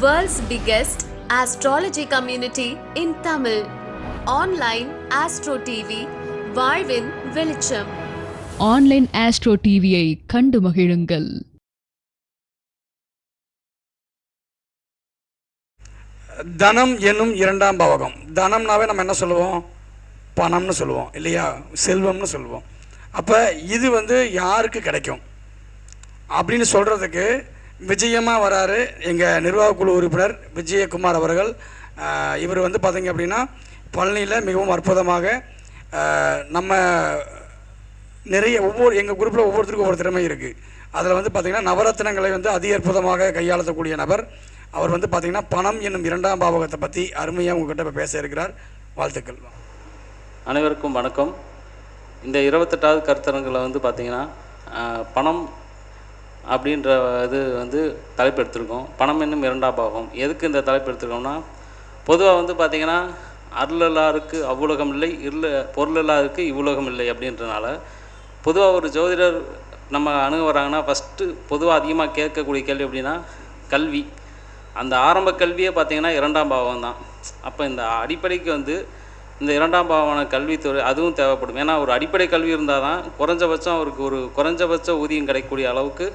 World's biggest astrology community in Tamil. Online Astro TV, வாழ்வின் வெளிச்சம். Online astro டிவியை கண்டு மகிழுங்கள். தனம் என்னும் இரண்டாம் பாவகம். தனம்னாவே நம்ம என்ன சொல்லுவோம்? பணம்னு சொல்லுவோம் இல்லையா? செல்வம்னு சொல்லுவோம். அப்போ இது வந்து யாருக்கு கிடைக்கும்? அப்படின்னு சொல்கிறதுக்கு விஜயமாக வராரு. எங்கள் நிர்வாகக்குழு உறுப்பினர் விஜயகுமார் அவர்கள். இவர் வந்து பார்த்திங்க அப்படின்னா பழனியில் மிகவும் அற்புதமாக நம்ம நிறைய ஒவ்வொரு எங்கள் குரூப்பில் ஒவ்வொருத்தருக்கும் ஒவ்வொரு திறமை இருக்குது அதில் வந்து பார்த்திங்கன்னா நவரத்தினங்களை வந்து அதி அற்புதமாக கையாளத்தக்கூடிய நபர். அவர் வந்து பார்த்திங்கன்னா பணம் என்னும் இரண்டாம் பாவகத்தை பற்றி அருமையாக உங்ககிட்ட இப்போ பேச இருக்கிறார். வாழ்த்துக்கள். அனைவருக்கும் வணக்கம். இந்த இருபத்தெட்டாவது கருத்தரங்கில் வந்து பார்த்திங்கன்னா பணம் அப்படின்ற இது வந்து தலைப்பு எடுத்திருக்கோம். பணம் என்னும் இரண்டாம் பாகம். எதுக்கு இந்த தலைப்பு எடுத்திருக்கோம்னா பொதுவாக வந்து பார்த்திங்கன்னா அருளலாருக்கு அவ்வுலகம் இல்லை இருள பொருளலாருக்கு இவ்வுலகம் இல்லை அப்படின்றனால பொதுவாக ஒரு ஜோதிடர் நம்ம அணுக வராங்கன்னா ஃபஸ்ட்டு பொதுவாக அதிகமாக கேட்கக்கூடிய கேள்வி அப்படின்னா கல்வி. அந்த ஆரம்ப கல்வியே பார்த்திங்கன்னா இரண்டாம் பாவம் தான். அப்போ இந்த அடிப்படைக்கு வந்து இந்த இரண்டாம் பாவமான கல்வித்துறை அதுவும் தேவைப்படும். ஏன்னா ஒரு அடிப்படை கல்வி இருந்தால் தான் குறைஞ்சபட்சம் அவருக்கு ஒரு குறைஞ்சபட்ச ஊதியம் கிடைக்கக்கூடிய அளவுக்கு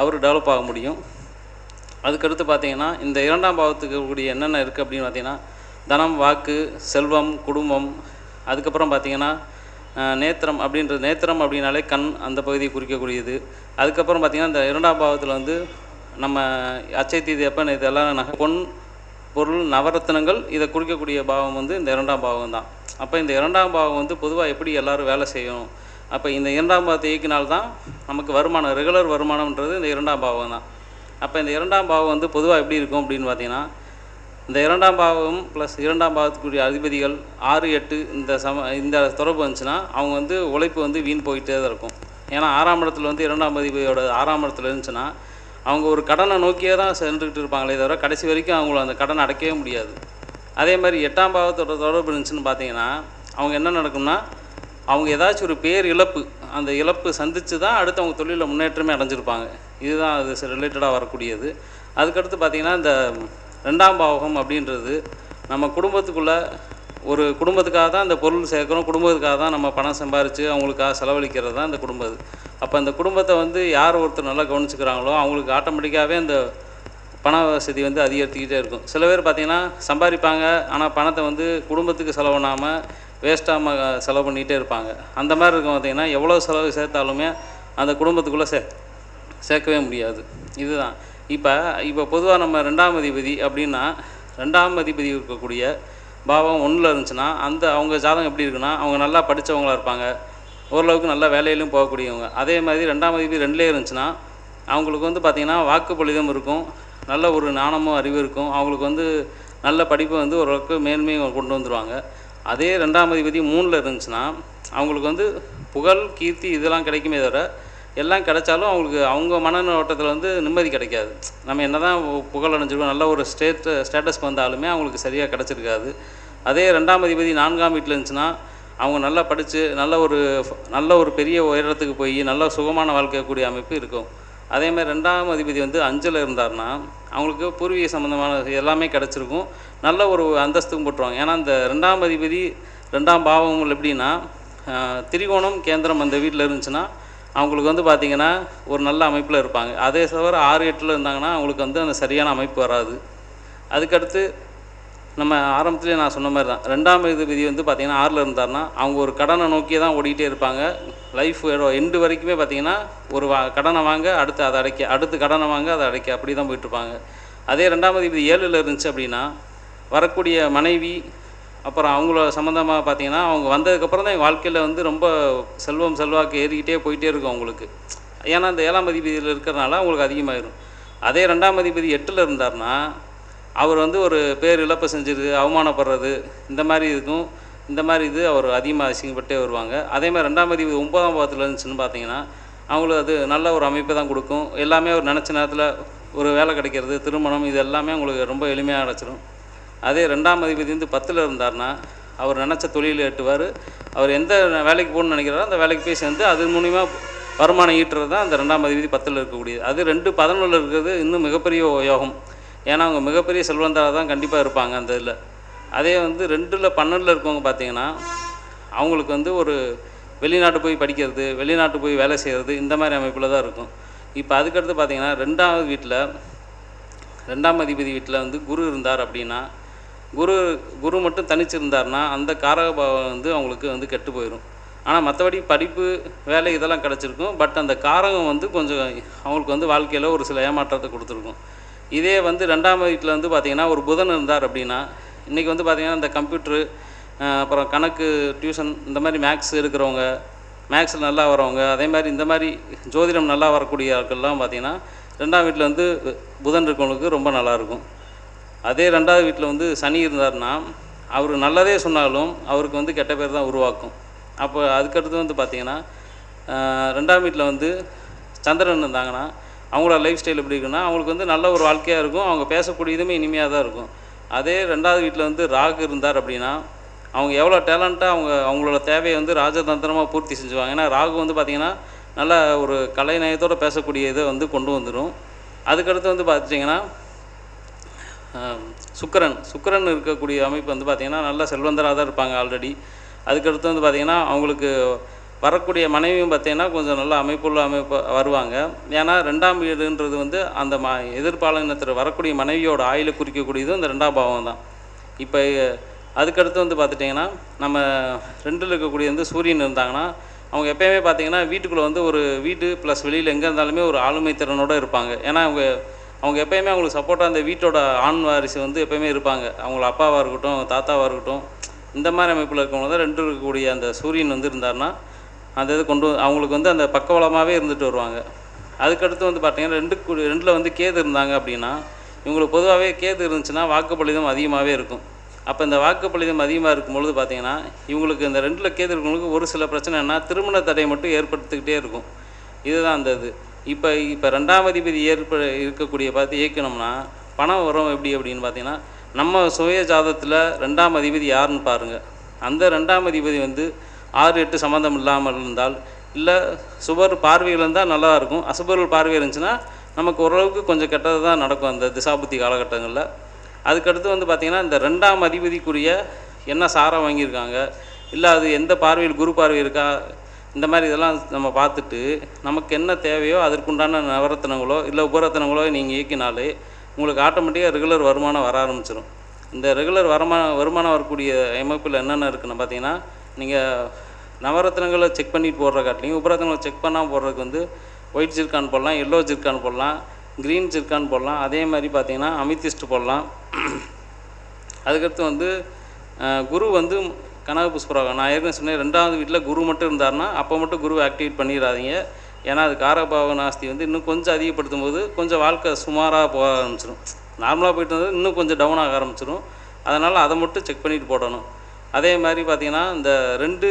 அவர் டெவலப் ஆக முடியும். அதுக்கடுத்து பார்த்தீங்கன்னா இந்த இரண்டாம் பாவத்துக்கு கூடிய என்னென்ன இருக்குது அப்படின்னு பார்த்தீங்கன்னா தனம் வாக்கு செல்வம் குடும்பம் அதுக்கப்புறம் பார்த்தீங்கன்னா நேத்திரம் அப்படின்ற நேத்திரம் அப்படின்னாலே கண் அந்த பகுதியை குறிக்கக்கூடியது. அதுக்கப்புறம் பார்த்தீங்கன்னா இந்த இரண்டாம் பாவத்தில் வந்து நம்ம அச்சை தீதி அப்போ இதெல்லாம் நகை பொன் பொருள் நவரத்தினங்கள் இதை குறிக்கக்கூடிய பாவம் வந்து இந்த இரண்டாம் பாவம் தான் அப்போ இந்த இரண்டாம் பாவம் வந்து பொதுவாக எப்படி எல்லாரும் வேலை செய்யணும்? அப்போ இந்த இரண்டாம் பாவத்தை இயக்கினால்தான் நமக்கு வருமானம் ரெகுலர் வருமானம்ன்றது இந்த இரண்டாம் பாவம் தான். அப்போ இந்த இரண்டாம் பாவம் வந்து பொதுவாக எப்படி இருக்கும் அப்படின்னு பார்த்தீங்கன்னா இந்த இரண்டாம் பாவம் ப்ளஸ் இரண்டாம் பாவத்துக்குரிய அதிபதிகள் ஆறு எட்டு இந்த சம இந்த தொடர்பு வந்துச்சுன்னா அவங்க வந்து உழைப்பு வந்து வீண் போயிட்டே தான் இருக்கும். ஏன்னா ஆறாம் இடத்துல வந்து இரண்டாம் அதிபதியோட ஆறாம் இடத்துல இருந்துச்சுன்னா அவங்க ஒரு கடனை நோக்கியே தான் சென்றுக்கிட்டு இருப்பாங்களே தவிர கடைசி வரைக்கும் அவங்கள அந்த கடனை அடைக்கவே முடியாது. அதே மாதிரி எட்டாம் பாவத்தோட தொடர்பு இருந்துச்சுன்னு பார்த்தீங்கன்னா அவங்க என்ன நடக்கும்னா அவங்க ஏதாச்சும் ஒரு பேர் இழப்பு அந்த இழப்பு சந்தித்து தான் அடுத்து அவங்க தொழிலில் முன்னேற்றமே அடைஞ்சிருப்பாங்க. இதுதான் அது ரிலேட்டடாக வரக்கூடியது. அதுக்கடுத்து பார்த்திங்கன்னா இந்த ரெண்டாம் பாவகம் அப்படின்றது நம்ம குடும்பத்துக்குள்ளே ஒரு குடும்பத்துக்காக தான் இந்த பொருள் சேர்க்குறோம் குடும்பத்துக்காக தான் நம்ம பணம் சம்பாரித்து அவங்களுக்காக செலவழிக்கிறது தான் இந்த குடும்பம் அப்போ அந்த குடும்பத்தை வந்து யார் ஒருத்தர் நல்லா கவனிச்சுக்கிறாங்களோ அவங்களுக்கு ஆட்டோமேட்டிக்காகவே அந்த பண வசதி வந்து அதிகரித்துக்கிட்டே இருக்கும். சில பேர் பார்த்திங்கன்னா சம்பாதிப்பாங்க ஆனால் பணத்தை வந்து குடும்பத்துக்கு செலவு வேஸ்ட்டாக செலவு பண்ணிகிட்டே இருப்பாங்க. அந்த மாதிரி இருக்கும் பார்த்திங்கன்னா எவ்வளோ செலவு சேர்த்தாலுமே அந்த குடும்பத்துக்குள்ளே சே சேர்க்கவே முடியாது. இதுதான். இப்போ இப்போ பொதுவாக நம்ம ரெண்டாம் அதிபதி அப்படின்னா ரெண்டாம் அதிபதி இருக்கக்கூடிய பாவம் ஒன்றில் இருந்துச்சுன்னா அந்த அவங்க ஜாதகம் எப்படி இருக்குன்னா அவங்க நல்லா படித்தவங்களா இருப்பாங்க. ஓரளவுக்கு நல்லா வேலையிலும் போகக்கூடியவங்க. அதே மாதிரி ரெண்டாம் அதிபதி ரெண்டுலேயே இருந்துச்சுன்னா அவங்களுக்கு வந்து பார்த்திங்கன்னா வாக்குப்பொழிதம் இருக்கும். நல்ல ஒரு நாணமும் அறிவு இருக்கும். அவங்களுக்கு வந்து நல்ல படிப்பு வந்து ஓரளவுக்கு மேன்மையும் கொண்டு வந்துருவாங்க. அதே ரெண்டாம் அதிபதி மூணில் இருந்துச்சுன்னா அவங்களுக்கு வந்து புகழ் கீர்த்தி இதெல்லாம் கிடைக்குமே தவிர எல்லாம் கிடைச்சாலும் அவங்களுக்கு அவங்க மனநோட்டத்தில் வந்து நிம்மதி கிடைக்காது. நம்ம என்ன தான் புகழ் அடைஞ்சிருக்கோம் நல்ல ஒரு ஸ்டேட் ஸ்டேட்டஸ்க்கு வந்தாலுமே அவங்களுக்கு சரியாக கிடச்சிருக்காது. அதே ரெண்டாம் அதிபதி நான்காம் வீட்டில் இருந்துச்சுன்னா அவங்க நல்லா படித்து நல்ல ஒரு நல்ல ஒரு பெரிய உயரத்துக்கு போய் நல்ல சுகமான வாழ்க்கைக்கூடிய அமைப்பு இருக்கும். அதே மாதிரி ரெண்டாம் அதிபதி வந்து அஞ்சில் இருந்தார்னா அவங்களுக்கு பூர்வீக சம்மந்தமான எல்லாமே கிடச்சிருக்கும். நல்ல ஒரு அந்தஸ்துக்கும் போட்டுருவாங்க ஏன்னா இந்த ரெண்டாம் அதிபதி ரெண்டாம் பாவங்கள் எப்படின்னா திரிகோணம் கேந்திரம் அந்த வீட்டில் இருந்துச்சுன்னா அவங்களுக்கு வந்து பார்த்திங்கன்னா ஒரு நல்ல அமைப்பில் இருப்பாங்க. அதே தவிர ஆறு எட்டில் இருந்தாங்கன்னா அவங்களுக்கு வந்து அந்த சரியான அமைப்பு வராது. அதுக்கடுத்து நம்ம ஆரம்பத்திலே நான் சொன்ன மாதிரி தான். ரெண்டாம் விதி வந்து பார்த்திங்கன்னா ஆறில் இருந்தாருன்னா அவங்க ஒரு கடனை நோக்கி தான் ஓடிக்கிட்டே இருப்பாங்க. லைஃப் எண்டு வரைக்குமே பார்த்திங்கன்னா ஒரு வா கடனை வாங்க அடுத்து அதை அடைக்க அடுத்து கடனை வாங்க அதை அடைக்க அப்படி தான் போயிட்டுருப்பாங்க அதே ரெண்டாம் அதிபதி ஏழில் இருந்துச்சு அப்படின்னா வரக்கூடிய மனைவி அப்புறம் அவங்கள சம்மந்தமாக பார்த்தீங்கன்னா அவங்க வந்ததுக்கப்புறம் தான் எங்கள் வாழ்க்கையில் வந்து ரொம்ப செல்வம் செல்வாக்கு ஏறிக்கிட்டே போயிட்டே இருக்கும் அவங்களுக்கு. ஏன்னா அந்த ஏழாம் அதிபதியில் இருக்கிறனால அவங்களுக்கு அதிகமாகிடும் அதே ரெண்டாம் அதிபதி எட்டில் இருந்தார்னா அவர் வந்து ஒரு பேர் இழப்பை செஞ்சது அவமானப்படுறது இந்த மாதிரி இருக்கும் இந்த மாதிரி இது அவர் அதிகமாக அசிங்கப்பட்டே வருவாங்க. அதே மாதிரி ரெண்டாம் பதிவு ஒன்பதாம் பாவத்தில் இருந்துச்சுன்னு பார்த்தீங்கன்னா அவங்களுக்கு அது நல்ல ஒரு அமைப்பை தான் கொடுக்கும். எல்லாமே அவர் நினச்ச நேரத்தில் ஒரு வேலை கிடைக்கிறது திருமணம் இது எல்லாமே அவங்களுக்கு ரொம்ப எளிமையாக அடைச்சிடும் அதே ரெண்டாம் அதிபதி வந்து பத்தில் இருந்தார்னா அவர் நினச்ச தொழில் எட்டுவார் அவர் எந்த வேலைக்கு போகணும்னு நினைக்கிறாரோ அந்த வேலைக்கு போய் சேர்ந்து அது மூலிமா வருமானம் ஈட்டுறது தான் அந்த ரெண்டாம் அதிபதி பத்தில் இருக்கக்கூடியது. அது ரெண்டு பதினொன்றில் இருக்கிறது இன்னும் மிகப்பெரிய யோகம். ஏன்னா அவங்க மிகப்பெரிய செல்வந்தராக தான் கண்டிப்பாக இருப்பாங்க அந்த இதில். அதே வந்து ரெண்டில் பன்னெண்டில் இருக்கவங்க பார்த்தீங்கன்னா அவங்களுக்கு வந்து ஒரு வெளிநாட்டு போய் படிக்கிறது வெளிநாட்டு போய் வேலை செய்கிறது இந்த மாதிரி அமைப்பில் தான் இருக்கும். இப்போ அதுக்கடுத்து பார்த்தீங்கன்னா ரெண்டாவது வீட்டில் ரெண்டாம் அதிபதி வீட்டில் வந்து குரு இருந்தார் அப்படின்னா குரு குரு மட்டும் தனிச்சிருந்தார்னா அந்த காரகபாவம் வந்து அவங்களுக்கு வந்து கெட்டு போயிடும் ஆனால் மற்றபடி படிப்பு வேலை இதெல்லாம் கிடச்சிருக்கும். பட் அந்த காரகம் வந்து கொஞ்சம் அவங்களுக்கு வந்து வாழ்க்கையில் ஒரு சில ஏமாற்றத்தை கொடுத்துருக்கும். இதே வந்து ரெண்டாம் வீட்டில் வந்து பார்த்திங்கன்னா ஒரு புதன் இருந்தார் அப்படின்னா இன்றைக்கி வந்து பார்த்திங்கன்னா இந்த கம்ப்யூட்ரு அப்புறம் கணக்கு டியூஷன் இந்த மாதிரி மேக்ஸ் இருக்கிறவங்க மேக்ஸில் நல்லா வரவங்க அதே மாதிரி இந்த மாதிரி ஜோதிடம் நல்லா வரக்கூடிய ஆட்கள்லாம் பார்த்திங்கன்னா ரெண்டாம் வீட்டில் வந்து புதன் இருக்கவங்களுக்கு ரொம்ப நல்லாயிருக்கும் அதே ரெண்டாவது வீட்டில் வந்து சனி இருந்தார்னா அவர் நல்லதே சொன்னாலும் அவருக்கு வந்து கெட்ட பேர் தான் உருவாக்கும். அப்போ அதுக்கடுத்து வந்து பார்த்திங்கன்னா ரெண்டாம் வீட்டில் வந்து சந்திரன் இருந்தாங்கன்னா அவங்களோட லைஃப் ஸ்டைல் எப்படி இருக்குன்னா அவங்களுக்கு வந்து நல்ல ஒரு வாழ்க்கையாக இருக்கும். அவங்க பேசக்கூடியதுமே இனிமையாக தான் இருக்கும். அதே ரெண்டாவது வீட்டில் வந்து ராகு இருந்தார் அப்படின்னா அவங்க எவ்வளோ டேலண்ட்டாக அவங்க அவங்களோட தேவையை வந்து ராஜதந்திரமாக பூர்த்தி செஞ்சுவாங்க. ஏன்னா ராகு வந்து பார்த்திங்கன்னா நல்ல ஒரு கலைநயத்தோடு பேசக்கூடிய இதை வந்து கொண்டு வந்துடும் அதுக்கடுத்து வந்து பார்த்துட்டிங்கன்னா சுக்கரன். சுக்கரன் இருக்கக்கூடிய அமைப்பு வந்து பார்த்திங்கன்னா நல்ல செல்வந்தராக தான் இருப்பாங்க ஆல்ரெடி அதுக்கடுத்து வந்து பார்த்திங்கன்னா அவங்களுக்கு வரக்கூடிய மனைவியும் பார்த்திங்கன்னா கொஞ்சம் நல்ல அமைப்புள்ள அமைப்பு வருவாங்க. ஏன்னா ரெண்டாம் வீடுன்றது வந்து அந்த ம எதிர்பாலினத்தில் வரக்கூடிய மனைவியோட ஆயுளை குறிக்கக்கூடியது இந்த ரெண்டாம் பாவம் தான். இப்போ அதுக்கடுத்து வந்து பார்த்துட்டிங்கன்னா நம்ம ரெண்டில் இருக்கக்கூடிய வந்து சூரியன் இருந்தாங்கன்னா அவங்க எப்பயுமே பார்த்தீங்கன்னா வீட்டுக்குள்ளே வந்து ஒரு வீட்டு ப்ளஸ் வெளியில் எங்கே இருந்தாலுமே ஒரு ஆளுமை திறனோடு இருப்பாங்க. ஏன்னா அவங்க அவங்க எப்பயுமே அவங்களுக்கு சப்போர்ட்டாக அந்த வீட்டோட ஆண் வாரிசு வந்து எப்பயுமே இருப்பாங்க. அவங்கள அப்பாவாக இருக்கட்டும் தாத்தாவாக இருக்கட்டும் இந்த மாதிரி அமைப்பில் இருக்கவங்க தான் ரெண்டு இருக்கக்கூடிய அந்த சூரியன் வந்து இருந்தாருன்னா அந்த இது கொண்டு அவங்களுக்கு வந்து அந்த பக்கவளமாகவே இருந்துட்டு வருவாங்க. அதுக்கடுத்து வந்து பார்த்தீங்கன்னா ரெண்டு ரெண்டில் வந்து கேது இருந்தாங்க அப்படின்னா இவங்களுக்கு பொதுவாகவே கேது இருந்துச்சுன்னா வாக்குப்பளிதம் அதிகமாகவே இருக்கும். அப்போ இந்த வாக்குப்பளிதம் அதிகமாக இருக்கும் பொழுது பார்த்தீங்கன்னா இவங்களுக்கு இந்த ரெண்டில் கேது இருக்கவங்களுக்கு ஒரு சில பிரச்சனைனா திருமண தடை மட்டும் ஏற்படுத்திக்கிட்டே இருக்கும். இதுதான் அந்த இது. இப்போ இப்போ ரெண்டாம் அதிபதி ஏற்ப இருக்கக்கூடிய பார்த்து இயக்கணும்னா பணம் வரும் எப்படி அப்படின்னு பார்த்தீங்கன்னா நம்ம சுய ஜாதத்தில் ரெண்டாம் அதிபதி யாருன்னு பாருங்கள் அந்த ரெண்டாம் அதிபதி வந்து ஆறு எட்டு சம்மந்தம் இல்லாமல் இருந்தால் இல்லை சுபர் பார்வையில் இருந்தால் நல்லா இருக்கும். அசுபர்கள் பார்வை இருந்துச்சுன்னா நமக்கு ஓரளவுக்கு கொஞ்சம் கெட்டது தான் நடக்கும் அந்த திசாபுத்தி காலகட்டங்களில். அதுக்கடுத்து வந்து பார்த்திங்கன்னா இந்த ரெண்டாம் அதிபதிக்குரிய என்ன சாரம் வாங்கியிருக்காங்க இல்லை அது எந்த பார்வையில் குரு பார்வை இருக்கா இந்த மாதிரி இதெல்லாம் நம்ம பார்த்துட்டு நமக்கு என்ன தேவையோ அதற்குண்டான நவரத்தினங்களோ இல்லை உபரத்தினங்களோ நீங்கள் இயக்கினாலே உங்களுக்கு ஆட்டோமேட்டிக்காக ரெகுலர் வருமானம் வர ஆரம்பிச்சிடும் இந்த ரெகுலர் வருமானம் வருமானம் வரக்கூடிய அமைப்பில் என்னென்ன இருக்குன்னு பார்த்தீங்கன்னா நீங்கள் நவரத்னங்களை செக் பண்ணிட்டு போடுற காட்டிலையும் உபரத்னங்களை செக் பண்ணால் போடுறதுக்கு வந்து ஒயிட் ஜிர்கான் போடலாம் எல்லோ ஜிர்கான் போடலாம் க்ரீன் ஜிர்கான் போடலாம் அதே மாதிரி பார்த்திங்கன்னா அமித்திஸ்ட் போடலாம். அதுக்கடுத்து வந்து குரு வந்து கனக புஷ்பராகம் நான் ஏற்கனவே சொன்னேன் ரெண்டாவது வீட்டில் குரு மட்டும் இருந்தாருன்னா அப்போ மட்டும் குருவை ஆக்டிவேட் பண்ணிடாதீங்க ஏன்னா அது காரபாவ நாஸ்தி வந்து இன்னும் கொஞ்சம் அதிகப்படுத்தும் போது கொஞ்சம் வாழ்க்கை சுமாராக போக ஆரம்பிச்சிடும் நார்மலாக போயிட்டு இருந்தது இன்னும் கொஞ்சம் டவுன் ஆக ஆரம்பிச்சிடும் அதனால் அதை மட்டும் செக் பண்ணிட்டு போடணும். அதே மாதிரி பார்த்தீங்கன்னா இந்த ரெண்டு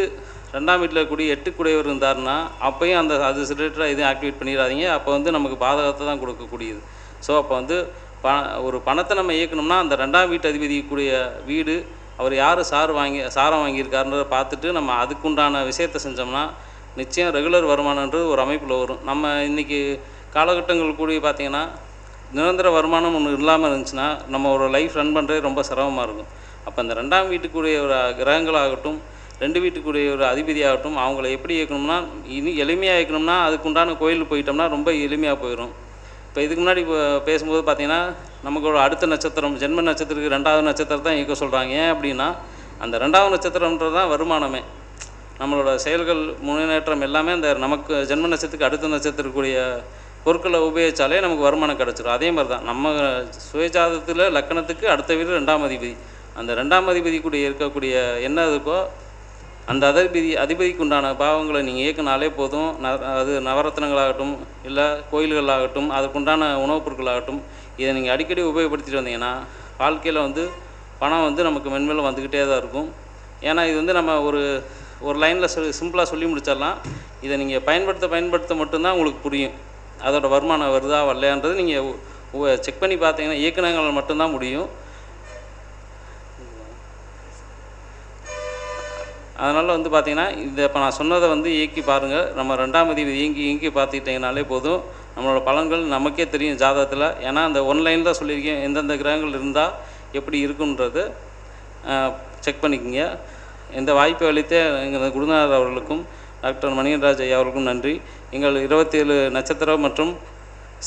ரெண்டாம் வீட்டில் கூடிய எட்டு குடையவர் இருந்தாருன்னா அப்போயும் அந்த அது ரிலேட்டடாக எதுவும் ஆக்டிவேட் பண்ணிடாதீங்க. அப்போ வந்து நமக்கு பாதகத்தை தான் கொடுக்கக்கூடியது. ஸோ அப்போ வந்து ப ஒரு பணத்தை நம்ம இயக்கணும்னா அந்த ரெண்டாம் வீட்டு அதிபதி கூடிய வீடு அவர் யார் சார் வாங்கி சாரம் வாங்கியிருக்காருன்றதை பார்த்துட்டு நம்ம அதுக்குண்டான விஷயத்தை செஞ்சோம்னா நிச்சயம் ரெகுலர் வருமானன்றது ஒரு அமைப்பில் வரும். நம்ம இன்றைக்கி காலகட்டங்கள் கூடி பார்த்திங்கன்னா நிரந்தர வருமானம் ஒன்று இல்லாமல் இருந்துச்சுன்னா நம்ம ஒரு லைஃப் ரன் பண்ணுறது ரொம்ப சிரமமாக இருக்கும். அப்போ அந்த ரெண்டாம் வீட்டுக்குரிய ஒரு கிரகங்களாகட்டும் ரெண்டு வீட்டுக்குரிய ஒரு அதிபதியாகட்டும் அவங்கள எப்படி இயக்கணும்னா இனி எளிமையாக இயக்கணும்னா அதுக்குண்டான கோயிலுக்கு போயிட்டோம்னா ரொம்ப எளிமையாக போயிடும் இப்போ இதுக்கு முன்னாடி இப்போ பேசும்போது பார்த்தீங்கன்னா நமக்கு ஒரு அடுத்த நட்சத்திரம் ஜென்ம நட்சத்திரத்துக்கு ரெண்டாவது நட்சத்திரம் தான் இயக்க சொல்கிறாங்க ஏன் அப்படின்னா அந்த ரெண்டாவது நட்சத்திரம்ன்றது தான் வருமானமே. நம்மளோட செயல்கள் முன்னேற்றம் எல்லாமே அந்த நமக்கு ஜென்ம நட்சத்திரத்துக்கு அடுத்த நட்சத்திரக்கூடிய பொருட்களை உபயோகிச்சாலே நமக்கு வருமானம் கிடச்சிரும். அதே மாதிரி தான் நம்ம சுயஜாதத்தில் லக்கணத்துக்கு அடுத்த வீடு ரெண்டாம் அதிபதி. அந்த ரெண்டாம் அதிபதி கூட இருக்கக்கூடிய என்ன இருக்கோ அந்த அதிபதி அதிபதிக்கு உண்டான பாவங்களை நீங்கள் இயக்குனாலே போதும். ந அது நவரத்னங்களாகட்டும் இல்லை கோயில்களாகட்டும் அதற்குண்டான உணவுப் பொருட்களாகட்டும் இதை நீங்கள் அடிக்கடி உபயோகப்படுத்திட்டு வந்தீங்கன்னா வாழ்க்கையில் வந்து பணம் வந்து நமக்கு மென்மேலும் வந்துக்கிட்டே தான் இருக்கும். ஏன்னா இது வந்து நம்ம ஒரு ஒரு லைனில் சொல்லி சிம்பிளாக சொல்லி முடிச்சிடலாம். இதை நீங்கள் பயன்படுத்த பயன்படுத்த மட்டும்தான் உங்களுக்கு புரியும். அதோட வருமானம் வருதா வரலையான்றது நீங்கள் செக் பண்ணி பார்த்தீங்கன்னா இயக்குனங்களால் மட்டும்தான் முடியும். அதனால் வந்து பார்த்திங்கன்னா இந்த இப்போ நான் சொன்னதை வந்து இயக்கி பாருங்கள் நம்ம ரெண்டாம் அதிபதி இயங்கி இயங்கி பார்த்துக்கிட்டிங்கனாலே போதும். நம்மளோட பலன்கள் நமக்கே தெரியும் ஜாதகத்தில். ஏன்னா அந்த ஒன்லைனில் தான் சொல்லியிருக்கேன். எந்தெந்த கிரகங்கள் இருந்தால் எப்படி இருக்குன்றது செக் பண்ணிக்கோங்க. இந்த வாய்ப்பை அளித்த எங்கள் குருநாதர் அவர்களுக்கும் டாக்டர் மணியன்ராஜ் ஐயா அவர்களுக்கும் நன்றி. எங்கள் இருபத்தேழு நட்சத்திரம் மற்றும்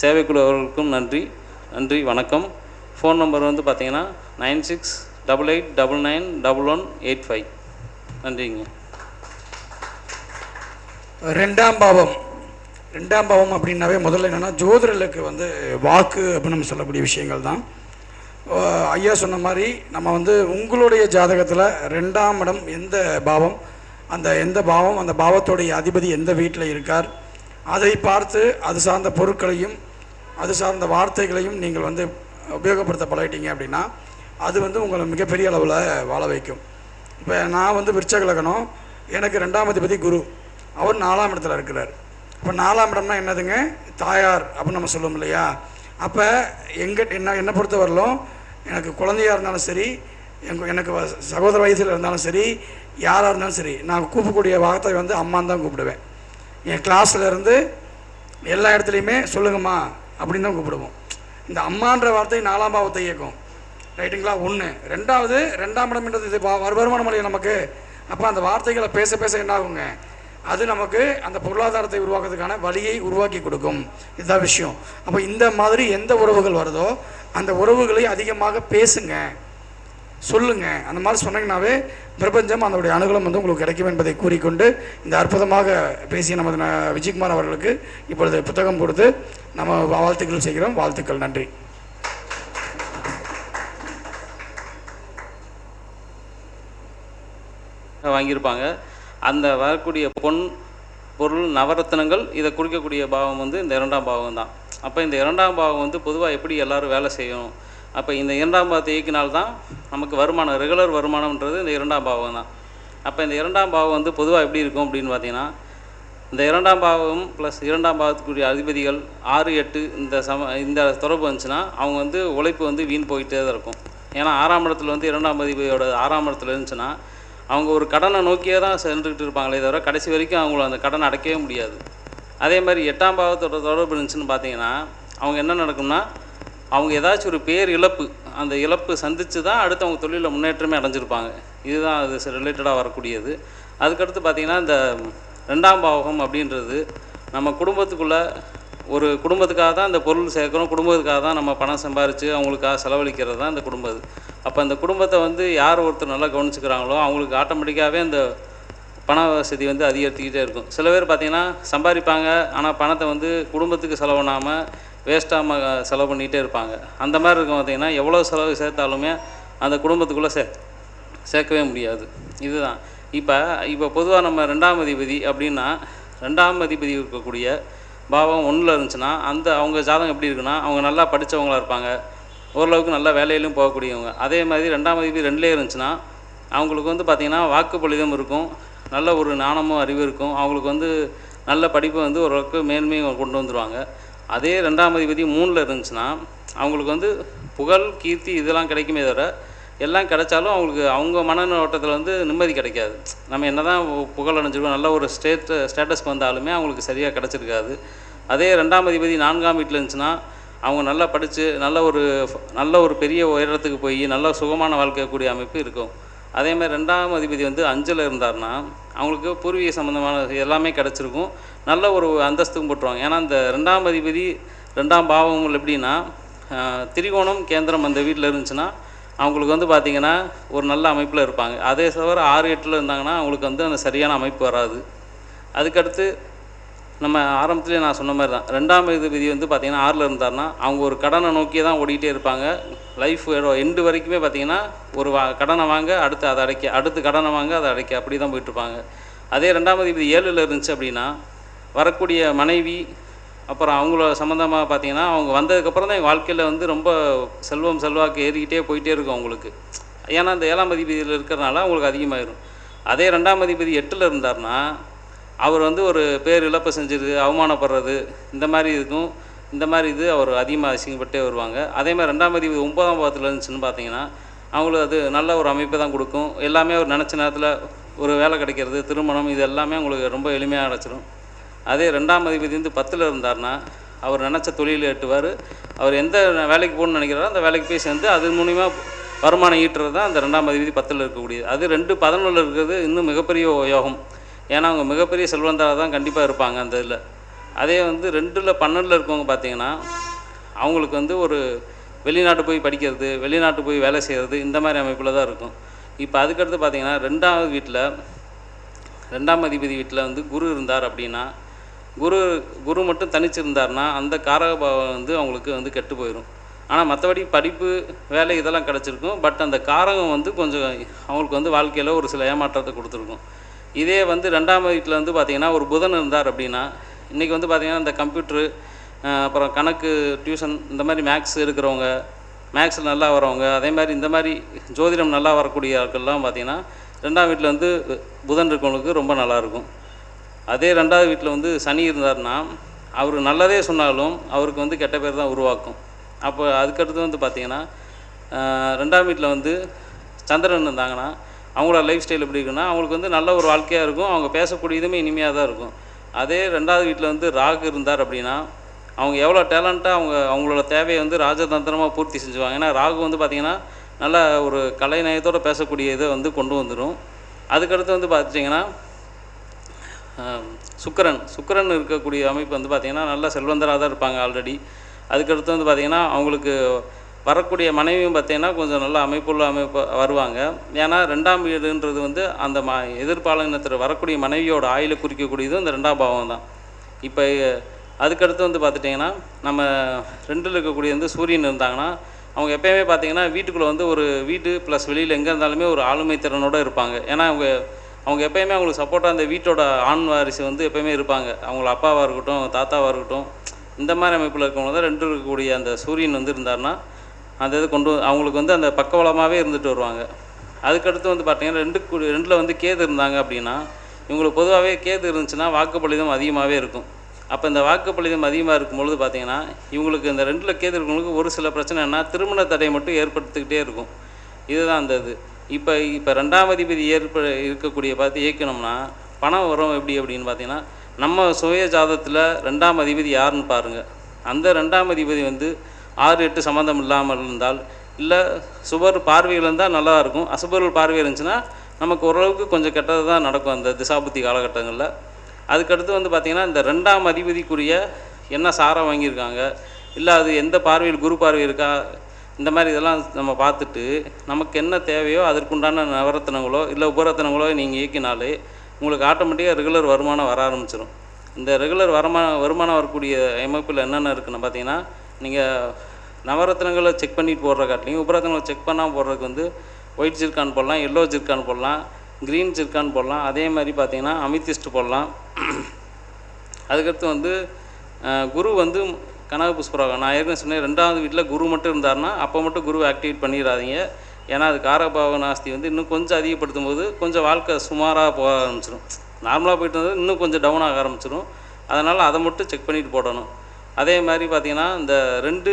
சேவைக்குழு அவர்களுக்கும் நன்றி. நன்றி வணக்கம். ஃபோன் நம்பர் வந்து பார்த்திங்கன்னா nine six double eight double nine double one eight five நன்றிங்க. ரெண்டாம் பாவம். ரெண்டாம் பாவம் அப்படின்னாவே முதல்ல என்னென்னா ஜோதிடர்களுக்கு வந்து வாக்கு அப்படின்னு நம்ம சொல்லக்கூடிய விஷயங்கள் தான். ஐயா சொன்ன மாதிரி நம்ம வந்து உங்களுடைய ஜாதகத்தில் ரெண்டாம் இடம் எந்த பாவம்? அந்த எந்த பாவம்? அந்த பாவத்துடைய அதிபதி எந்த வீட்டில் இருக்கார்? அதை பார்த்து அது சார்ந்த பொருட்களையும் அது சார்ந்த வார்த்தைகளையும் நீங்கள் வந்து உபயோகப்படுத்த பழகிட்டீங்க அப்படின்னா அது வந்து உங்களை மிகப்பெரிய அளவில் வாழ வைக்கும். இப்போ நான் வந்து விருச்சக லக்னம் எனக்கு ரெண்டாம் அதிபதி குரு. அவர் நாலாம் இடத்துல இருக்கிறார். இப்போ நாலாம் இடம்னா என்னதுங்க? தாயார் அப்படின்னு நம்ம சொல்லுவோம் இல்லையா? அப்போ எங்க என்ன என்னை பொறுத்த வரலும் எனக்கு குழந்தையாக இருந்தாலும் சரி எங்க எனக்கு வ- சகோதர வயசில் இருந்தாலும் சரி யாராக இருந்தாலும் சரி நான் கூப்பிடக்கூடிய வார்த்தை வந்து அம்மான்னு தான் கூப்பிடுவேன். என் கிளாஸில் இருந்து எல்லா இடத்துலையுமே சொல்லுங்கம்மா அப்படின்னு தான் கூப்பிடுவோம். இந்த அம்மான்ற வார்த்தை நாலாம் பாவத்தை இயக்கும். ரைட்டுங்களா ஒன்று ரெண்டாவது ரெண்டாம் இடம்ன்றது இது வரு- வருமானம் இல்லையா நமக்கு? அப்போ அந்த வார்த்தைகளை பேச பேச என்ன ஆகுங்க? அது நமக்கு அந்த பொருளாதாரத்தை உருவாக்குறதுக்கான வழியை உருவாக்கி கொடுக்கும். இதுதான் விஷயம். அப்போ இந்த மாதிரி எந்த உறவுகள் வருதோ அந்த உறவுகளை அதிகமாக பேசுங்க. சொல்லுங்க. அந்த மாதிரி சொன்னீங்கன்னாவே பிரபஞ்சம் அதனுடைய அனுகூலம் வந்து உங்களுக்கு கிடைக்கும் என்பதை கூறிக்கொண்டு இந்த அற்புதமாக பேசிய நமது ந- விஜயகுமார் அவர்களுக்கு இப்பொழுது புத்தகம் கொடுத்து நம்ம வாழ்த்துக்கள் செய்கிறோம். வாழ்த்துக்கள். நன்றி. வாங்கியிருப்பாங்க. அந்த வரக்கூடிய பொன் பொருள் நவரத்தினங்கள் இதை குறிக்கக்கூடிய பாவம் வந்து இந்த இரண்டாம் பாவம் தான். அப்போ இந்த இரண்டாம் பாவம் வந்து பொதுவாக எப்படி எல்லாரும் வேலை செய்யணும்? அப்போ இந்த இரண்டாம் பாவத்தை இயக்கினால்தான் நமக்கு வருமானம் ரெகுலர் வருமானம்ன்றது இந்த இரண்டாம் பாவம் தான். அப்போ இந்த இரண்டாம் பாவம் வந்து பொதுவாக எப்படி இருக்கும் அப்படின்னு பார்த்தீங்கன்னா இந்த இரண்டாம் பாவம் ப்ளஸ் இரண்டாம் பாவத்துக்குரிய அதிபதிகள் ஆறு எட்டு இந்த சம இந்த தொடர்பு வந்துச்சுன்னா அவங்க வந்து உழைப்பு வந்து வீண் போயிட்டே தான் இருக்கும். ஏன்னா ஆறாம் இடத்துல வந்து இரண்டாம் அதிபதியோட ஆறாம் இடத்துல இருந்துச்சுன்னா அவங்க ஒரு கடனை நோக்கியே தான் சென்றுக்கிட்டு இருப்பாங்களே தவிர கடைசி வரைக்கும் அவங்கள அந்த கடனை அடைக்கவே முடியாது. அதே மாதிரி எட்டாம் பாவத்தோட தொடர்பு இருந்துச்சுன்னு பார்த்தீங்கன்னா அவங்க என்ன நடக்கும்னா அவங்க ஏதாச்சும் ஒரு பேர் இழப்பு அந்த இழப்பு சந்தித்து தான் அடுத்து அவங்க தொழிலில் முன்னேற்றமே அடைஞ்சிருப்பாங்க. இதுதான் அது ரிலேட்டடாக வரக்கூடியது. அதுக்கடுத்து பார்த்திங்கன்னா இந்த ரெண்டாம் பாவகம் அப்படின்றது நம்ம குடும்பத்துக்குள்ளே ஒரு குடும்பத்துக்காக தான் இந்த பொருள் சேர்க்குறோம் குடும்பத்துக்காக தான் நம்ம பணம் சம்பாரித்து அவங்களுக்காக செலவழிக்கிறது தான் இந்த குடும்பம் அப்போ அந்த குடும்பத்தை வந்து யார் ஒருத்தர் நல்லா கவனிச்சுக்கிறாங்களோ அவங்களுக்கு ஆட்டோமேட்டிக்காகவே அந்த பண வசதி வந்து அதிகரித்துக்கிட்டே இருக்கும். சில பேர் பார்த்திங்கன்னா சம்பாதிப்பாங்க ஆனால் பணத்தை வந்து குடும்பத்துக்கு செலவு வேஸ்ட்டாக செலவு பண்ணிகிட்டே இருப்பாங்க. அந்த மாதிரி இருக்கும் பார்த்திங்கன்னா எவ்வளோ செலவு சேர்த்தாலுமே அந்த குடும்பத்துக்குள்ளே சே சேர்க்கவே முடியாது. இதுதான். இப்போ இப்போ பொதுவாக நம்ம ரெண்டாம் அதிபதி அப்படின்னா ரெண்டாம் அதிபதி இருக்கக்கூடிய பாவம் ஒன்றில் இருந்துச்சுன்னா அந்த அவங்க ஜாதகம் எப்படி இருக்குன்னா அவங்க நல்லா படித்தவங்களா இருப்பாங்க. ஓரளவுக்கு நல்ல வேலையிலும் போகக்கூடியவங்க. அதே மாதிரி ரெண்டாம் அதிபதி ரெண்டுலேயே இருந்துச்சுன்னா அவங்களுக்கு வந்து பார்த்திங்கன்னா வாக்கு இருக்கும் நல்ல ஒரு ஞானமும் அறிவு இருக்கும். அவங்களுக்கு வந்து நல்ல படிப்பை வந்து ஓரளவுக்கு மேன்மையும் கொண்டு வந்துருவாங்க. அதே ரெண்டாம் அதிபதி மூணில் இருந்துச்சுன்னா அவங்களுக்கு வந்து புகழ் கீர்த்தி இதெல்லாம் கிடைக்குமே தவிர எல்லாம் கிடைச்சாலும் அவங்களுக்கு அவங்க மனநோட்டத்தில் வந்து நிம்மதி கிடைக்காது. நம்ம என்ன தான் புகழ் அடைஞ்சிருக்கோம் நல்ல ஒரு ஸ்டேட் ஸ்டேட்டஸ்க்கு வந்தாலுமே அவங்களுக்கு சரியாக கிடச்சிருக்காது. அதே ரெண்டாம் அதிபதி நான்காம் வீட்டில் இருந்துச்சுன்னா அவங்க நல்லா படித்து நல்ல ஒரு நல்ல ஒரு பெரிய உயரத்துக்கு போய் நல்ல சுகமான வாழ்க்கைக்கூடிய அமைப்பு இருக்கும். அதேமாதிரி ரெண்டாம் அதிபதி வந்து அஞ்சில் இருந்தார்னா அவங்களுக்கு பூர்வீக சம்மந்தமான எல்லாமே கிடச்சிருக்கும். நல்ல ஒரு அந்தஸ்துக்கும் போட்டுருவாங்க. ஏன்னா இந்த ரெண்டாம் அதிபதி ரெண்டாம் பாவங்கள் எப்படின்னா திரிகோணம் கேந்திரம் அந்த வீட்டில் இருந்துச்சுன்னா அவங்களுக்கு வந்து பார்த்திங்கன்னா ஒரு நல்ல அமைப்பில் இருப்பாங்க. அதே தவிர ஆறு எட்டில் இருந்தாங்கன்னா அவங்களுக்கு வந்து அந்த சரியான அமைப்பு வராது. அதுக்கடுத்து நம்ம ஆரம்பத்திலே நான் சொன்ன மாதிரி தான். ரெண்டாம் விதி வந்து பார்த்திங்கன்னா ஆறில் இருந்தாருன்னா அவங்க ஒரு கடனை நோக்கி தான் ஓடிக்கிட்டே இருப்பாங்க. லைஃப் எண்டு வரைக்குமே பார்த்திங்கன்னா ஒரு வா கடனை வாங்க அடுத்து அதை அடைக்க அடுத்து கடனை வாங்க அதை அடைக்க அப்படி தான் போயிட்டுருப்பாங்க அதே ரெண்டாம் அதிபதி ஏழில் இருந்துச்சு அப்படின்னா வரக்கூடிய மனைவி அப்புறம் அவங்கள சம்மந்தமாக பார்த்தீங்கன்னா அவங்க வந்ததுக்கப்புறம் தான் எங்கள் வாழ்க்கையில் வந்து ரொம்ப செல்வம் செல்வாக்கு ஏறிக்கிட்டே போயிட்டே இருக்கும் அவங்களுக்கு. ஏன்னா அந்த ஏழாம் அதிபதியில் இருக்கிறனால அவங்களுக்கு அதிகமாகிடும் அதே ரெண்டாம் அதிபதி எட்டில் இருந்தார்னா அவர் வந்து ஒரு பேர் இழப்பு செஞ்சது அவமானப்படுறது இந்த மாதிரி இருக்கும் இந்த மாதிரி இது அவர் அதிகமாக அசிங்கப்பட்டே வருவாங்க. அதே மாதிரி ரெண்டாம் பதிவு ஒன்பதாம் பாவத்தில் இருந்துச்சுன்னு பார்த்தீங்கன்னா அவங்களுக்கு அது நல்ல ஒரு அமைப்பு தான் கொடுக்கும். எல்லாமே அவர் நினச்ச நேரத்தில் ஒரு வேலை கிடைக்கிறது திருமணம் இது எல்லாமே உங்களுக்கு ரொம்ப எளிமையாக அடைச்சிடும் அதே ரெண்டாம் அதிபதி வந்து பத்தில் இருந்தார்னா அவர் நினச்ச தொழில் எட்டுவார் அவர் எந்த வேலைக்கு போகணும்னு நினைக்கிறாரோ அந்த வேலைக்கு போய் சேர்ந்து அது மூலிமா வருமானம் ஈட்டுறது தான் அந்த ரெண்டாம் அதிபதி பத்தில் இருக்கக்கூடியது. அது ரெண்டு பதினொன்றில் இருக்கிறது இன்னும் மிகப்பெரிய யோகம். ஏன்னா அவங்க மிகப்பெரிய செல்வந்தராக தான் கண்டிப்பாக இருப்பாங்க அந்த இதில். அதே வந்து ரெண்டில் பன்னெண்டில் இருக்கவங்க பார்த்தீங்கன்னா அவங்களுக்கு வந்து ஒரு வெளிநாட்டு போய் படிக்கிறது வெளிநாட்டு போய் வேலை செய்கிறது இந்த மாதிரி அமைப்பில் தான் இருக்கும். இப்போ அதுக்கடுத்து பார்த்தீங்கன்னா ரெண்டாவது வீட்டில் ரெண்டாம் அதிபதி வீட்டில் வந்து குரு இருந்தார் அப்படின்னா குரு குரு மட்டும் தனிச்சிருந்தார்னா அந்த காரகபாவம் வந்து அவங்களுக்கு வந்து கெட்டு போயிடும் ஆனால் மற்றபடி படிப்பு வேலை இதெல்லாம் கிடச்சிருக்கும். பட் அந்த காரகம் வந்து கொஞ்சம் அவங்களுக்கு வந்து வாழ்க்கையில் ஒரு சில ஏமாற்றத்தை கொடுத்துருக்கும். இதே வந்து ரெண்டாம் வீட்டில் வந்து பார்த்திங்கன்னா ஒரு புதன் இருந்தார் அப்படின்னா இன்றைக்கி வந்து பார்த்திங்கன்னா இந்த கம்ப்யூட்ரு அப்புறம் கணக்கு டியூஷன் இந்த மாதிரி மேக்ஸ் இருக்கிறவங்க மேக்ஸில் நல்லா வரவங்க அதே மாதிரி இந்த மாதிரி ஜோதிடம் நல்லா வரக்கூடிய ஆட்கள்லாம் பார்த்திங்கன்னா ரெண்டாம் வீட்டில் வந்து புதன் இருக்கவங்களுக்கு ரொம்ப நல்லாயிருக்கும் அதே ரெண்டாவது வீட்டில் வந்து சனி இருந்தார்னா அவர் நல்லதே சொன்னாலும் அவருக்கு வந்து கெட்ட பேர் தான் உருவாக்கும். அப்போ அதுக்கடுத்து வந்து பார்த்திங்கன்னா ரெண்டாம் வீட்டில் வந்து சந்திரன் இருந்தாங்கன்னா அவங்களோட லைஃப் ஸ்டைல் எப்படி இருக்குன்னா அவங்களுக்கு வந்து நல்ல ஒரு வாழ்க்கையாக இருக்கும். அவங்க பேசக்கூடியதுமே இனிமையாக தான் இருக்கும். அதே ரெண்டாவது வீட்டில் வந்து ராகு இருந்தார் அப்படின்னா அவங்க எவ்வளோ டேலண்ட்டாக அவங்க அவங்களோட தேவையை வந்து ராஜதந்திரமாக பூர்த்தி செஞ்சுவாங்க ஏன்னா ராகு வந்து பார்த்திங்கன்னா நல்ல ஒரு கலைநயத்தோடு பேசக்கூடிய இதை வந்து கொண்டு வந்துடும் அதுக்கடுத்து வந்து பார்த்திங்கன்னா சுக்கரன். சுக்கரன் இருக்கக்கூடிய அமைப்பு வந்து பார்த்திங்கன்னா நல்ல செல்வந்தராக தான் இருப்பாங்க ஆல்ரெடி அதுக்கடுத்து வந்து பார்த்திங்கன்னா அவங்களுக்கு வரக்கூடிய மனைவியும் பார்த்திங்கன்னா கொஞ்சம் நல்ல அமைப்புள்ள அமைப்பு வருவாங்க. ஏன்னா ரெண்டாம் வீடுன்றது வந்து அந்த ம எதிர்பாலினத்தில் வரக்கூடிய மனைவியோட ஆயுளை குறிக்கக்கூடியது இந்த ரெண்டாம் பாவம் தான். இப்போ அதுக்கடுத்து வந்து பார்த்துட்டிங்கன்னா நம்ம ரெண்டில் இருக்கக்கூடிய வந்து சூரியன் இருந்தாங்கன்னா அவங்க எப்பயுமே பார்த்தீங்கன்னா வீட்டுக்குள்ளே வந்து ஒரு வீட்டு ப்ளஸ் வெளியில் எங்கே இருந்தாலுமே ஒரு ஆளுமை திறனோடு இருப்பாங்க. ஏன்னா அவங்க அவங்க எப்பயுமே அவங்களுக்கு சப்போர்ட்டாக அந்த வீட்டோட ஆண் வாரிசு வந்து எப்போயுமே இருப்பாங்க. அவங்கள அப்பாவாக இருக்கட்டும் தாத்தாவாக இருக்கட்டும் இந்த மாதிரி அமைப்பில் இருக்கவங்க தான் ரெண்டு இருக்கக்கூடிய அந்த சூரியன் வந்து இருந்தாருன்னா அந்த இது கொண்டு அவங்களுக்கு வந்து அந்த பக்கவளமாகவே இருந்துட்டு வருவாங்க. அதுக்கடுத்து வந்து பார்த்தீங்கன்னா ரெண்டு கூடி ரெண்டில் வந்து கேது இருந்தாங்க அப்படின்னா இவங்களுக்கு பொதுவாகவே கேது இருந்துச்சுன்னா வாக்குப்பளிதம் அதிகமாகவே இருக்கும். அப்போ இந்த வாக்குப்பளிதம் அதிகமாக இருக்கும் பொழுது பார்த்தீங்கன்னா இவங்களுக்கு இந்த ரெண்டில் கேது இருக்கவங்களுக்கு ஒரு சில பிரச்சனைனா திருமண தடை மட்டும் ஏற்படுத்திக்கிட்டே இருக்கும். இதுதான் அந்த இது. இப்போ இப்போ ரெண்டாம் அதிபதி ஏற்ப இருக்கக்கூடிய பார்த்து இயக்கணும்னா பணம் வரும் எப்படி அப்படின்னு பார்த்தீங்கன்னா நம்ம சுய ஜாதத்தில் ரெண்டாம் அதிபதி யாருன்னு பாருங்கள் அந்த ரெண்டாம் அதிபதி வந்து ஆறு எட்டு சம்மந்தம் இல்லாமல் இருந்தால் இல்லை சுபர் பார்வையில் இருந்தால் நல்லா இருக்கும் அசுபர்கள் பார்வை இருந்துச்சுன்னா நமக்கு ஓரளவுக்கு கொஞ்சம் கெட்டது தான் நடக்கும் அந்த திசாபுத்தி காலகட்டங்களில். அதுக்கடுத்து வந்து பார்த்திங்கன்னா இந்த ரெண்டாம் அதிபதிக்குரிய என்ன சாரம் வாங்கியிருக்காங்க இல்லை அது எந்த பார்வையில் குரு பார்வை இருக்கா இந்த மாதிரி இதெல்லாம் நம்ம பார்த்துட்டு நமக்கு என்ன தேவையோ அதற்குண்டான நவரத்தனங்களோ இல்லை உபரத்தினங்களோ நீங்கள் இயக்கினாலே உங்களுக்கு ஆட்டோமேட்டிக்காக ரெகுலர் வருமானம் வர ஆரம்பிச்சிடும் இந்த ரெகுலர் வருமானம் வருமானம் வரக்கூடிய அமைப்பில் என்னென்ன இருக்குன்னு பார்த்தீங்கன்னா நீங்கள் நவரத்னங்களை செக் பண்ணிட்டு போடுற காட்டிலையும் உபரத்னங்களை செக் பண்ணாமல் போடுறதுக்கு வந்து ஒயிட் ஜிர்கான் போடலாம் எல்லோ ஜிர்கான் போடலாம் க்ரீன் ஜிர்கான் போடலாம் அதே மாதிரி பார்த்திங்கன்னா அமித்திஸ்ட் போடலாம். அதுக்கடுத்து வந்து குரு வந்து கனக புஷ்பராகம் நான் ஏற்கனவே சொன்னேன் ரெண்டாவது வீட்டில் குரு மட்டும் இருந்தாருன்னா அப்போ மட்டும் குருவை ஆக்டிவேட் பண்ணிடாதீங்க. ஏன்னா அது காரபாவ நாஸ்தி வந்து இன்னும் கொஞ்சம் அதிகப்படுத்தும் போது கொஞ்சம் வாழ்க்கை சுமாராக போக ஆரம்பிச்சிடும் நார்மலாக போயிட்டு இருந்தது இன்னும் கொஞ்சம் டவுன் ஆக ஆரம்பிச்சிடும் அதனால் அதை மட்டும் செக் பண்ணிட்டு போடணும். அதே மாதிரி பார்த்தீங்கன்னா இந்த ரெண்டு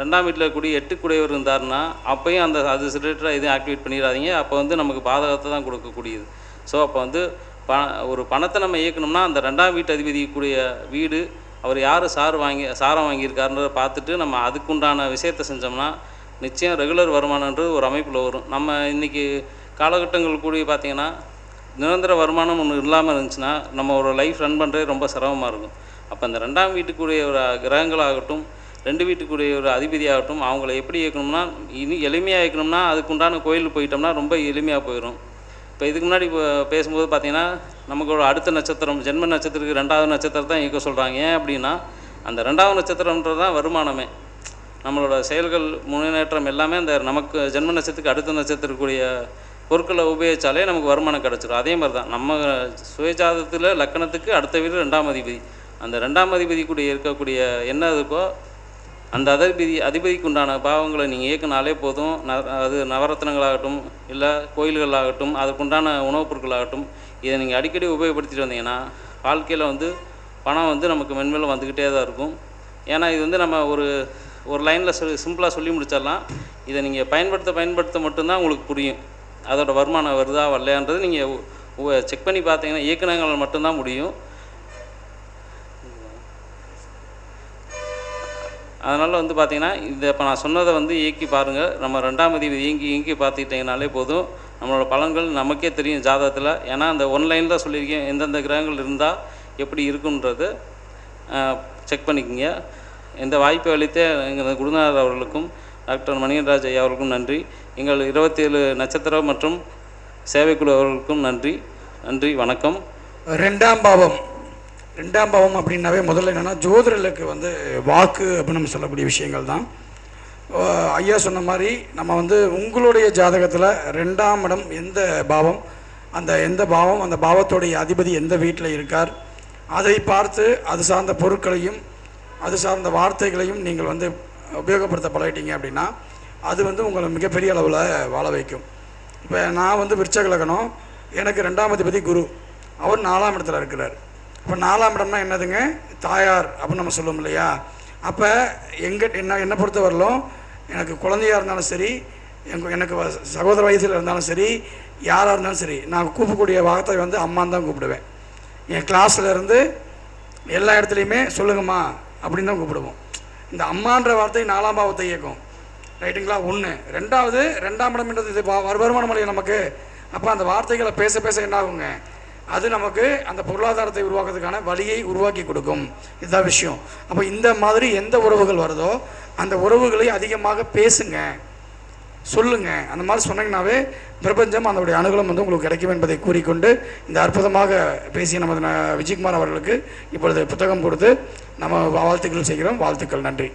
ரெண்டாம் வீட்டில் கூடிய எட்டு குடையவர் இருந்தாருன்னா அப்போயும் அந்த அது ரிலேட்டடாக எதுவும் ஆக்டிவேட் பண்ணிடாதீங்க. அப்போ வந்து நமக்கு பாதகத்தை தான் கொடுக்கக்கூடியது. ஸோ அப்போ வந்து ப ஒரு பணத்தை நம்ம இயக்கணும்னா அந்த ரெண்டாம் வீட்டு அதிபதி கூடிய வீடு அவர் யார் சார் வாங்கி சாரம் வாங்கியிருக்காருன்றத பார்த்துட்டு நம்ம அதுக்குண்டான விஷயத்தை செஞ்சோம்னா நிச்சயம் ரெகுலர் வருமானன்றது ஒரு அமைப்பில் வரும். நம்ம இன்றைக்கி காலகட்டங்கள் கூடி பார்த்திங்கன்னா நிரந்தர வருமானம் ஒன்று இல்லாமல் இருந்துச்சுன்னா நம்ம ஒரு லைஃப் ரன் பண்ணுறது ரொம்ப சிரமமாக இருக்கும். அப்போ அந்த ரெண்டாம் வீட்டுக்குரிய ஒரு கிரகங்களாகட்டும் ரெண்டு வீட்டுக்குரிய ஒரு அதிபதியாகட்டும் அவங்கள எப்படி இயக்கணும்னா இனி எளிமையாக இயக்கணும்னா அதுக்குண்டான கோயிலுக்கு போயிட்டோம்னா ரொம்ப எளிமையாக போயிடும் இப்போ இதுக்கு முன்னாடி இப்போ பேசும்போது பார்த்திங்கன்னா நமக்கோட அடுத்த நட்சத்திரம் ஜென்ம நட்சத்திரத்துக்கு ரெண்டாவது நட்சத்திரம் தான் இயக்க சொல்கிறாங்க ஏன் அப்படின்னா அந்த ரெண்டாவது நட்சத்திரம்ன்றது தான் வருமானமே. நம்மளோட செயல்கள் முன்னேற்றம் எல்லாமே அந்த நமக்கு ஜென்ம நட்சத்திரத்துக்கு அடுத்த நட்சத்திரக்கூடிய பொருட்களை உபயோகிச்சாலே நமக்கு வருமானம் கிடச்சிடும் அதே மாதிரி தான் நம்ம சுயஜாதத்தில் லக்கணத்துக்கு அடுத்த வீடு ரெண்டாம் அதிபதி. அந்த ரெண்டாம் அதிபதி கூட இருக்கக்கூடிய என்ன இருக்கோ அந்த அதிபதி அதிபதிக்கு உண்டான பாவங்களை நீங்கள் இயக்குனாலே போதும். ந அது நவரத்னங்களாகட்டும் இல்லை கோயில்களாகட்டும் அதுக்குண்டான உணவுப் பொருட்களாகட்டும் இதை நீங்கள் அடிக்கடி உபயோகப்படுத்திட்டு வந்தீங்கன்னா வாழ்க்கையில் வந்து பணம் வந்து நமக்கு மென்மேலும் வந்துக்கிட்டே தான் இருக்கும். ஏன்னா இது வந்து நம்ம ஒரு ஒரு லைனில் சொல்லி சிம்பிளாக சொல்லி முடிச்சிடலாம். இதை நீங்கள் பயன்படுத்த பயன்படுத்த மட்டும்தான் உங்களுக்கு புரியும். அதோட வருமானம் வருதா வரலையான்றது நீங்கள் செக் பண்ணி பார்த்தீங்கன்னா இயக்குனங்களால் மட்டும்தான் முடியும். அதனால் வந்து பார்த்திங்கன்னா இந்த இப்போ நான் சொன்னதை வந்து இயக்கி பாருங்கள் நம்ம ரெண்டாம் அதிபதி இயங்கி இயங்கி பார்த்துக்கிட்டிங்கனாலே போதும். நம்மளோட பலன்கள் நமக்கே தெரியும் ஜாதகத்தில். ஏன்னா அந்த ஒன்லைனில் சொல்லியிருக்கேன். எந்தெந்த கிரகங்கள் இருந்தால் எப்படி இருக்குன்றது செக் பண்ணிக்கோங்க. இந்த வாய்ப்பை அளித்த எங்கள் குருநாதர் அவர்களுக்கும் டாக்டர் மணிகன்ராஜ் ஐயா அவர்களுக்கும் நன்றி. எங்கள் இருபத்தேழு நட்சத்திரம் மற்றும் சேவைக்குழு அவர்களுக்கும் நன்றி. நன்றி வணக்கம். ரெண்டாம் பாவம். ரெண்டாம் பாவம் அப்படின்னாவே முதல்ல என்னென்னா ஜோதிடர்களுக்கு வந்து வாக்கு அப்படின்னு நம்ம சொல்லக்கூடிய விஷயங்கள் தான். ஐயா சொன்ன மாதிரி நம்ம வந்து உங்களுடைய ஜாதகத்தில் ரெண்டாம் இடம் எந்த பாவம்? அந்த எந்த பாவம்? அந்த பாவத்தோடைய அதிபதி எந்த வீட்டில் இருக்கார்? அதை பார்த்து அது சார்ந்த பொருட்களையும் அது சார்ந்த வார்த்தைகளையும் நீங்கள் வந்து உபயோகப்படுத்த பழகிட்டீங்க அப்படின்னா அது வந்து உங்களை மிகப்பெரிய அளவில் வாழ வைக்கும். இப்போ நான் வந்து விருச்சக லக்னம் எனக்கு ரெண்டாம் அதிபதி குரு அவர் நாலாம் இடத்துல இருக்கிறார். இப்போ நாலாம் இடம்னா என்னதுங்க? தாயார் அப்படின்னு நம்ம சொல்லுவோம் இல்லையா? அப்போ எங்க என்ன என்னை பொறுத்த வரலும் எனக்கு குழந்தையாக இருந்தாலும் சரி எங்க எனக்கு வ- சகோதர வயசில் இருந்தாலும் சரி யாராக இருந்தாலும் சரி நான் கூப்பிடக்கூடிய வார்த்தை வந்து அம்மான்னு தான் கூப்பிடுவேன். என் கிளாஸ்ல இருந்து எல்லா இடத்துலையுமே சொல்லுங்கம்மா அப்படின்னு தான் கூப்பிடுவோம். இந்த அம்மான்ற வார்த்தை நாலாம் பாவத்தை இயக்கும். ரைட்டுங்களா? ஒன்று ரெண்டாவது ரெண்டாம் இடம்ன்றது இது வரு- வருமானம் இல்லையா நமக்கு? அப்போ அந்த வார்த்தைகளை பேச பேச என்ன ஆகுங்க? அது நமக்கு அந்த பொருளாதாரத்தை உருவாக்குறதுக்கான வழியை உருவாக்கி கொடுக்கும். இதுதான் விஷயம். அப்போ இந்த மாதிரி எந்த உறவுகள் வருதோ அந்த உறவுகளை அதிகமாக பேசுங்க. சொல்லுங்க. அந்த மாதிரி சொன்னீங்கன்னாவே பிரபஞ்சம் அதனுடைய அனுகூலம் வந்து உங்களுக்கு கிடைக்கும் என்பதை கூறிக்கொண்டு இந்த அற்புதமாக பேசிய நமது ந- விஜயகுமார் அவர்களுக்கு இப்பொழுது புத்தகம் கொடுத்து நம்ம வாழ்த்துக்கள் செய்கிறோம். வாழ்த்துக்கள். நன்றி.